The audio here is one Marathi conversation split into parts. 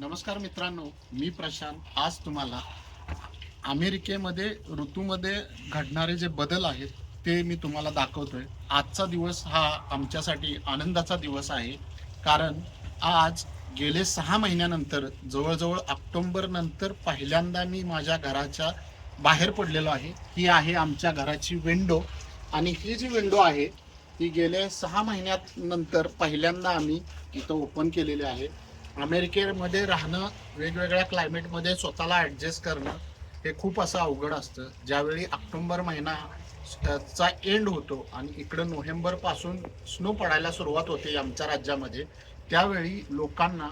नमस्कार मित्रांनो मी प्रशांत. आज तुम्हाला अमेरिकेमध्ये ऋतूमध्ये घडणारे जे बदल आहेत ते मी तुम्हाला दाखवतोय. आजचा दिवस हा आमच्यासाठी आनंदाचा दिवस आहे. कारण आज गेले सहा महिन्यानंतर जवळजवळ ऑक्टोंबर नंतर पहिल्यांदा मी माझ्या घराच्या बाहेर पडलेलो आहे. ही आहे आमच्या घराची विंडो. आणि ही जी विंडो आहे ती गेले सहा महिन्यात नंतर पहिल्यांदा आम्ही इथं ओपन केलेली आहे. अमेरिकेमध्ये राहणं वेगवेगळ्या क्लायमेटमध्ये स्वतःला ॲडजस्ट करणं हे खूप असं अवघड असतं. ज्यावेळी ऑक्टोंबर महिना चा एंड होतो आणि इकडं नोव्हेंबरपासून स्नो पडायला सुरुवात होते आमच्या राज्यामध्ये त्यावेळी लोकांना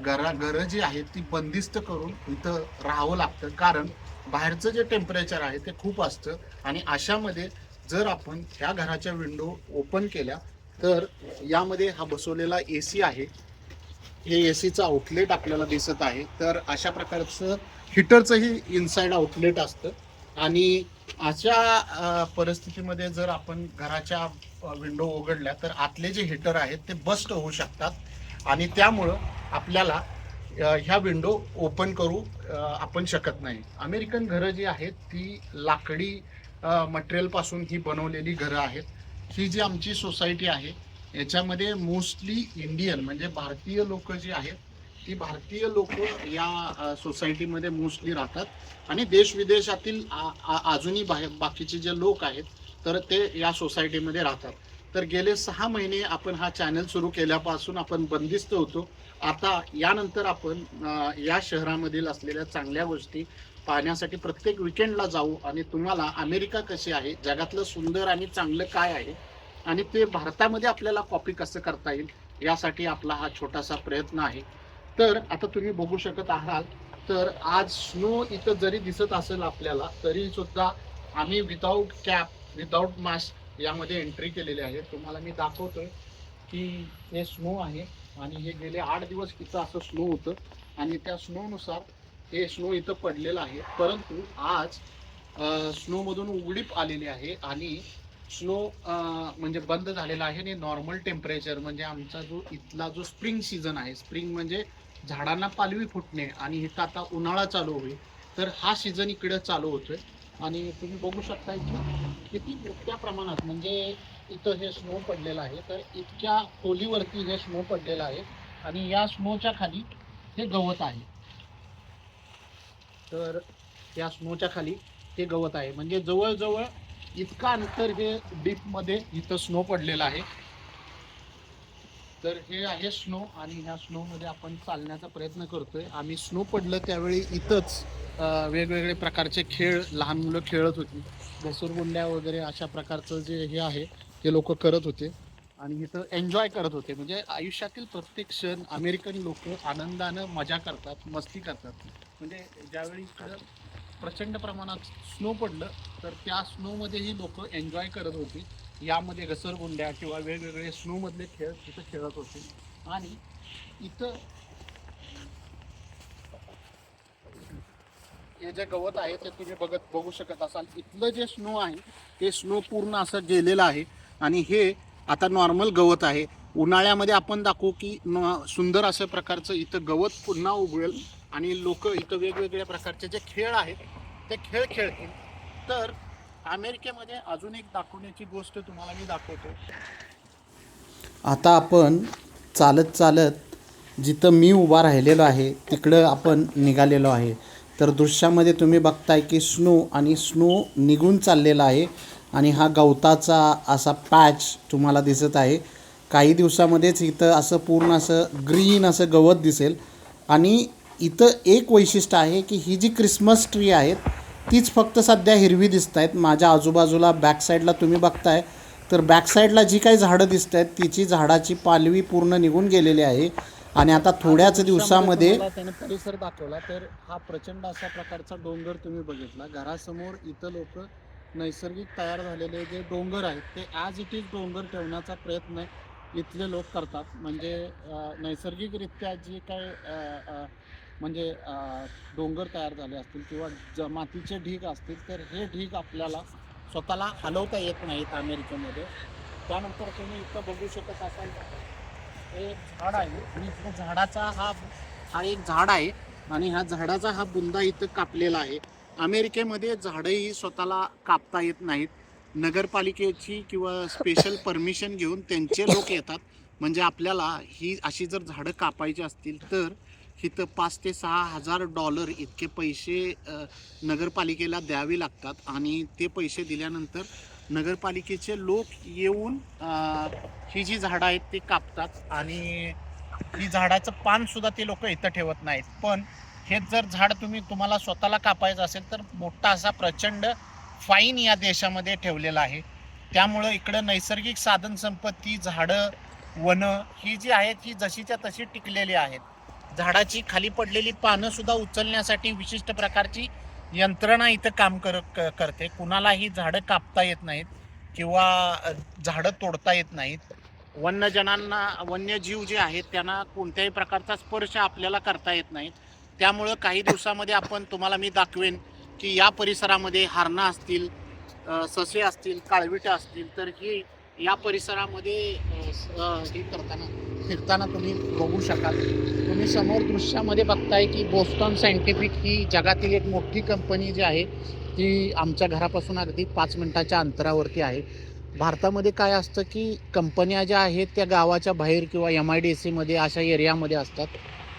घरा घरं जी आहेत ती बंदिस्त करून इथं राहावं लागतं. कारण बाहेरचं जे टेम्परेचर आहे ते खूप असतं आणि अशामध्ये जर आपण ह्या घराच्या विंडो ओपन केल्या तर यामध्ये हा बसवलेला ए सी आहे. हे ए सीचं आउटलेट आपल्याला दिसत आहे. तर अशा प्रकारचं हिटरचंही इनसाइड आउटलेट असतं. आणि अशा परिस्थितीमध्ये जर आपण घराच्या विंडो उघडल्या तर आतले जे हिटर आहेत ते बस्ट होऊ शकतात. आणि त्यामुळं आपल्याला ह्या विंडो ओपन करू आपण शकत नाही. अमेरिकन घरं जी आहेत ती लाकडी मटेरियलपासून ही बनवलेली घरं आहेत. ही जी आमची सोसायटी आहे याच्यामध्ये मोस्टली इंडियन म्हणजे भारतीय लोक जी आहेत ती भारतीय लोक या सोसायटीमध्ये मोस्टली राहतात. आणि देश विदेशातील आ- अजूनही बाहेर बाकीचे जे लोक आहेत तर ते या सोसायटीमध्ये राहतात. तर गेले सहा महिने आपण हा चॅनल सुरू केल्यापासून आपण बंदिस्त होतो. आता यानंतर आपण या शहरामधील असलेल्या चांगल्या गोष्टी पाहण्यासाठी प्रत्येक विकेंडला जाऊ आणि तुम्हाला अमेरिका कशी आहे जगातलं सुंदर आणि चांगलं काय आहे आणि ते भारतामध्ये आपल्याला कॉपी कसं करता येईल यासाठी आपला हा छोटासा प्रयत्न आहे. तर आता तुम्ही बघू शकत आहात तर आज स्नो इथं जरी दिसत असेल आपल्याला तरी सुद्धा आम्ही विदाऊट कॅप विदाऊट मास्क यामध्ये एंट्री केलेली आहे. तुम्हाला मी दाखवतोय की हे स्नो आहे आणि हे गेले आठ दिवस इथं असं स्नो होतं. आणि त्या स्नोनुसार हे स्नो इथं पडलेलं आहे. परंतु आज स्नोमधून उघडीप आलेली आहे आणि स्नो म्हणजे बंद झालेला आहे आणि नॉर्मल टेम्परेचर म्हणजे आमचा जो इथला जो स्प्रिंग सीझन आहे स्प्रिंग म्हणजे झाडांना पालवी फुटणे आणि इथं आता उन्हाळा चालू होईल तर हा सीझन इकडे चालू होतोय. आणि तुम्ही बघू शकता की किती मोठ्या प्रमाणात म्हणजे इथं हे स्नो पडलेलं आहे तर इतक्या खोलीवरती हे स्नो पडलेलं आहे आणि या स्नोच्या खाली हे गवत आहे. तर या स्नोच्या खाली ते गवत आहे. म्हणजे जवळजवळ इतका अंतर हे डीपमध्ये इथं स्नो पडलेला आहे. तर हे आहे स्नो आणि ह्या स्नोमध्ये आपण चालण्याचा प्रयत्न करतोय. आम्ही स्नो पडलं त्यावेळी इथंच वेगवेगळे प्रकारचे खेळ लहान मुलं खेळत होती. घसरगुंड्या वगैरे अशा प्रकारचं जे हे आहे ते लोक करत होते. आणि इथं एन्जॉय करत होते. म्हणजे आयुष्यातील प्रत्येक क्षण अमेरिकन लोक आनंदानं मजा करतात मस्ती करतात. म्हणजे ज्यावेळी प्रचंड प्रमाणात स्नो पडलं तर त्या स्नोमध्येही लोक एन्जॉय करत होती. यामध्ये घसरगुंड्या किंवा वेगवेगळे स्नोमधले खेळ तिथं खेळत होते. आणि इथं हे जे गवत आहे ते तुम्ही बघत बघू शकत असाल. इथलं जे स्नो आहे ते स्नो पूर्ण असं गेलेलं आहे. आणि हे आता नॉर्मल गवत आहे. उन्हाळ्यामध्ये आपण दाखवू की सुंदर असं प्रकारचं इथं गवत पुन्हा उगवेल. आणि लोक इथं वेगवेगळ्या प्रकारचे जे खेळ आहेत ते खेळ खेळतील. तर अमेरिकेमध्ये अजून एक दाखवण्याची गोष्ट तुम्हाला मी दाखवतो. आता आपण चालत चालत जिथं मी उभा राहिलेलो आहे तिकडं आपण निघालेलो आहे. तर दृश्यामध्ये तुम्ही बघताय की स्नो आणि स्नो निघून चाललेला आहे आणि हा गवताचा असा पॅच तुम्हाला दिसत आहे. काही दिवसामध्येच इथं असं पूर्ण असं ग्रीन असं गवत दिसेल आणि इथं एक वैशिष्ट्य आहे की ही जी क्रिसमस ट्री आहेत तीच फक्त सध्या हिरवी दिसत आहेत. माझ्या आजूबाजूला बॅक साईडला तुम्ही बघताय तर बॅक साईडला जी काही झाडं दिसत आहेत तिची झाडाची पालवी पूर्ण निघून गेलेली आहे. आणि आता थोड्याच दिवसामध्ये त्यानं परिसर दाखवला तर हा प्रचंड अशा प्रकारचा डोंगर तुम्ही बघितला. घरासमोर इथं लोक नैसर्गिक तयार झालेले जे डोंगर आहेत ते ॲज इट इज डोंगर ठेवण्याचा प्रयत्न इथले लोक करतात. म्हणजे नैसर्गिकरित्या जी काय म्हणजे डोंगर तयार झाले असतील किंवा ज मातीचे ढीग असतील तर हे ढीग आपल्याला स्वतःला हलवता येत नाहीत अमेरिकेमध्ये. त्यानंतर तुम्ही इथं बघू शकत असाल हे झाड आहे आणि झाडाचा हा हा एक झाड आहे आणि ह्या झाडाचा हा बुंदा इथं कापलेला आहे. अमेरिकेमध्ये झाडंही स्वतःला कापता येत नाहीत. नगरपालिकेची किंवा स्पेशल परमिशन घेऊन त्यांचे लोक येतात. म्हणजे आपल्याला ही अशी जर झाडं कापायची असतील तर इथं पाच ते सहा हजार डॉलर इतके पैसे नगरपालिकेला द्यावे लागतात आणि ते पैसे दिल्यानंतर नगरपालिकेचे लोक येऊन ही जी झाडं आहेत ती कापतात आणि ही झाडाचं पानसुद्धा ते लोक इथं ठेवत नाहीत. पण हेच जर झाड तुम्ही तुम्हाला स्वतःला कापायचं असेल तर मोठा असा प्रचंड फाईन या देशामध्ये ठेवलेला आहे. त्यामुळं इकडं नैसर्गिक साधनसंपत्ती झाडं वनं ही जी आहेत ही जशीच्या तशी टिकलेली आहेत. झाडाची खाली पडलेली पानं सुद्धा उचलण्यासाठी विशिष्ट प्रकारची यंत्रणा इथं काम कर क- करते. कुणालाही झाडं कापता येत नाहीत किंवा झाडं तोडता येत नाहीत. वन्यजनांना वन्यजीव जे आहेत त्यांना कोणत्याही प्रकारचा स्पर्श आपल्याला करता येत नाहीत त्यामुळं काही दिवसामध्ये आपण तुम्हाला मी दाखवेन की या परिसरामध्ये हारणं असतील ससे असतील काळविटं असतील तर ही या परिसरामध्ये हे करताना फिरताना तुम्ही बघू शकाल. तुम्ही समोर दृश्यामध्ये बघताय की बोस्टॉन सायंटिफिक ही जगातील एक मोठी कंपनी जी आहे ती आमच्या घरापासून अगदी पाच मिनटाच्या अंतरावरती आहे. भारतामध्ये काय असतं की कंपन्या ज्या आहेत त्या गावाच्या बाहेर किंवा एम आय डी सीमध्ये अशा एरियामध्ये असतात.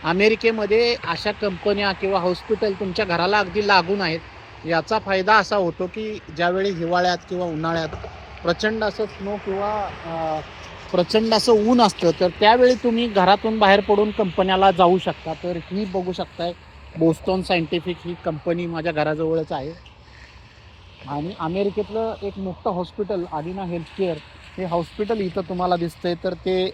अमेरिकेमध्ये अशा कंपन्या किंवा हॉस्पिटल तुमच्या घराला अगदी लागून आहेत. याचा फायदा असा होतो की ज्यावेळी हिवाळ्यात किंवा उन्हाळ्यात प्रचंड असं स्नो किंवा प्रचंड असं ऊन असतं तर त्यावेळी तुम्ही घरातून बाहेर पडून कंपन्याला जाऊ शकता. तर ही बघू शकताय बोस्टॉन सायंटिफिक ही कंपनी माझ्या घराजवळच आहे. आणि अमेरिकेतलं एक मोठं हॉस्पिटल आदिना हेल्थ केअर हे हॉस्पिटल इथं तुम्हाला दिसतंय तर ते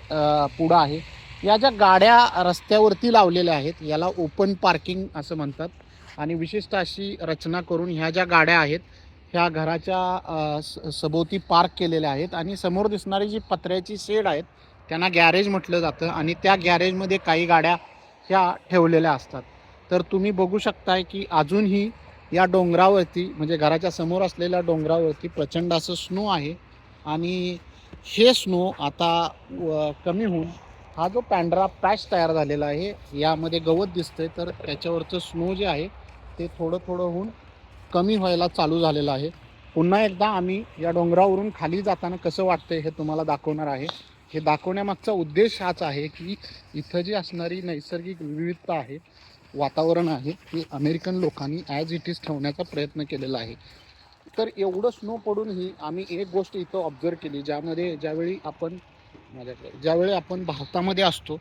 पुढं आहे. या ज्या गाड्या रस्त्यावरती लावलेल्या आहेत याला ओपन पार्किंग असं म्हणतात. आणि विशिष्ट अशी रचना करून ह्या ज्या गाड्या आहेत ह्या घराच्या स- सभोवती पार्क केलेल्या आहेत आणि समोर दिसणारी जी पत्र्याची शेड आहेत त्यांना गॅरेज म्हटलं जातं आणि त्या गॅरेजमध्ये काही गाड्या ह्या ठेवलेल्या असतात. तर तुम्ही बघू शकताय की अजूनही या डोंगरावरती म्हणजे घराच्या समोर असलेल्या डोंगरावरती प्रचंड असं स्नो आहे आणि हे स्नो आता व- कमी होऊन हा जो पांढरा पॅच तयार झालेला आहे यामध्ये गवत दिसतंय तर त्याच्यावरचं स्नो जे आहे ते थोडं थोडं होऊन कमी व्हायला चालू झालेलं आहे. पुन्हा एकदा आम्ही या डोंगरावरून खाली जाताना कसं वाटतंय हे तुम्हाला दाखवणार आहे. हे दाखवण्यामागचा उद्देश हाच आहे की इथं जी असणारी नैसर्गिक विविधता आहे वातावरण आहे ती अमेरिकन लोकांनी ॲज इट इज ठेवण्याचा प्रयत्न केलेला आहे. तर एवढं स्नो पडूनही आम्ही एक गोष्ट इथं ऑब्झर्व केली ज्यामध्ये ज्यावेळी आपण माझ्याकडे ज्यावेळी आपण भारतामध्ये असतो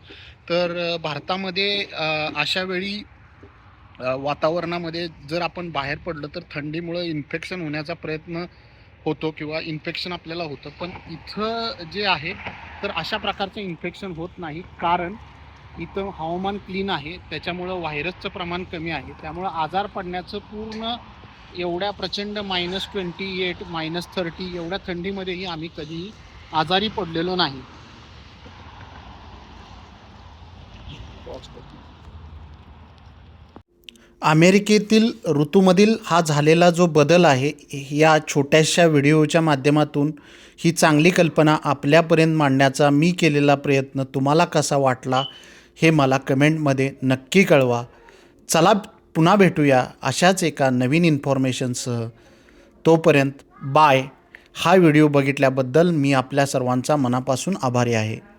तर भारतामध्ये अशा वेळी वातावरणामध्ये जर आपण बाहेर पडलं तर थंडीमुळं इन्फेक्शन होण्याचा प्रयत्न होतो किंवा इन्फेक्शन आपल्याला होतं. पण इथं जे आहे तर अशा प्रकारचं इन्फेक्शन होत नाही. कारण इथं हवामान क्लीन आहे. त्याच्यामुळं व्हायरसचं प्रमाण कमी आहे. त्यामुळं आजार पडण्याचं पूर्ण एवढ्या प्रचंड minus twenty eight minus thirty एवढ्या थंडीमध्येही आम्ही कधीही आजारी पडलेलो नाही. अमेरिकेतील ऋतूमधील हा झालेला जो बदल आहे या छोट्याशा व्हिडिओच्या माध्यमातून ही चांगली कल्पना आपल्यापर्यंत मांडण्याचा मी केलेला प्रयत्न तुम्हाला कसा वाटला हे मला कमेंटमध्ये नक्की कळवा. चला पुन्हा भेटूया अशाच एका नवीन इन्फॉर्मेशनसह. तोपर्यंत बाय. हा व्हिडिओ बघितल्याबद्दल मी आपल्या सर्वांचा मनापासून आभारी आहे.